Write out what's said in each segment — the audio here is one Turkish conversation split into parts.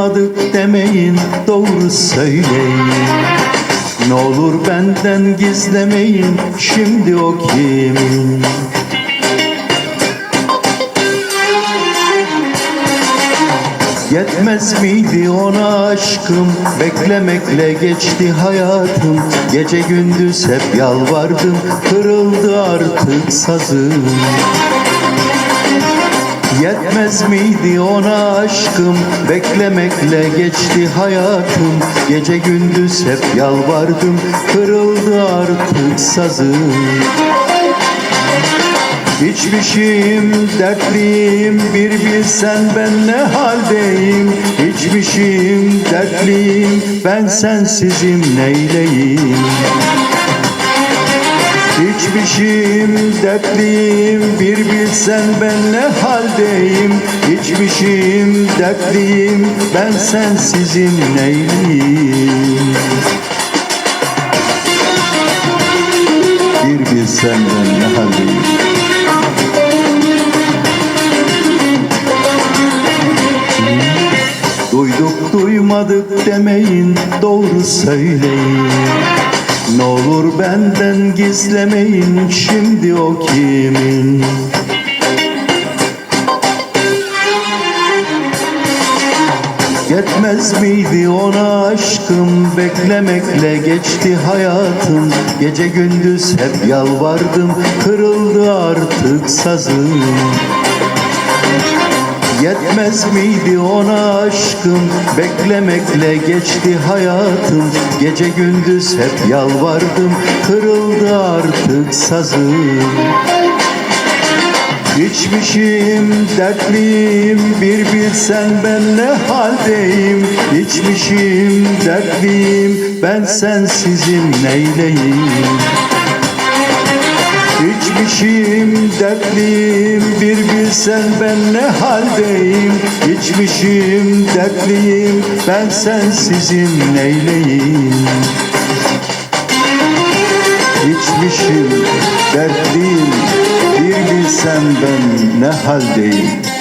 duymadık demeyin doğru söyleyin. Ne olur benden gizlemeyin şimdi o kimin? Yetmez miydi ona aşkım? Beklemekle geçti hayatım. Gece gündüz hep yalvardım Kırıldı artık sazım Yetmez miydi ona aşkım? Beklemekle geçti hayatım. Gece gündüz hep yalvardım. Kırıldı artık sazım. İçmişim, dertliyim, bir bilsen ben ne haldeyim? İçmişim, dertliyim, ben sensizim neyleyim İçmişim, dertliyim, bir bilsen ben ne haldeyim? İçmişim, dertliyim, ben sensizim neyleyim Bir bilsen ben ne haldeyim? Duyduk duymadık demeyin doğru söyleyin Ne olur benden gizlemeyin şimdi o kimin? Yetmez miydi ona aşkım? Beklemekle geçti hayatım. Gece gündüz hep yalvardım Kırıldı artık sazım Yetmez miydi ona aşkım? Beklemekle geçti hayatım. Gece gündüz hep yalvardım. Kırıldı artık sazım. İçmişim, dertliyim, bir bilsen ben ne haldeyim? İçmişim, dertliyim, ben sensizim neyleyim İçmişim, dertliyim, bir bilsen ben ne haldeyim? İçmişim, dertliyim, ben sensizim neyleyim? İçmişim, dertliyim, bir bilsen ben ne haldeyim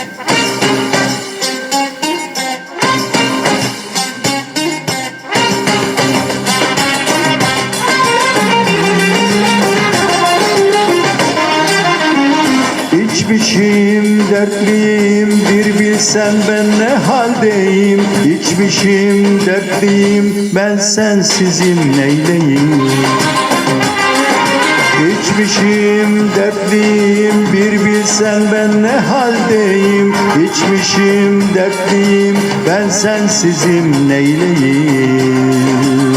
İçmişim dertliyim bir bilsen ben ne haldeyim? İçmişim dertliyim ben sensizim neyleyim? İçmişim dertliyim bir bilsen ben ne haldeyim? İçmişim dertliyim ben sensizim neyleyim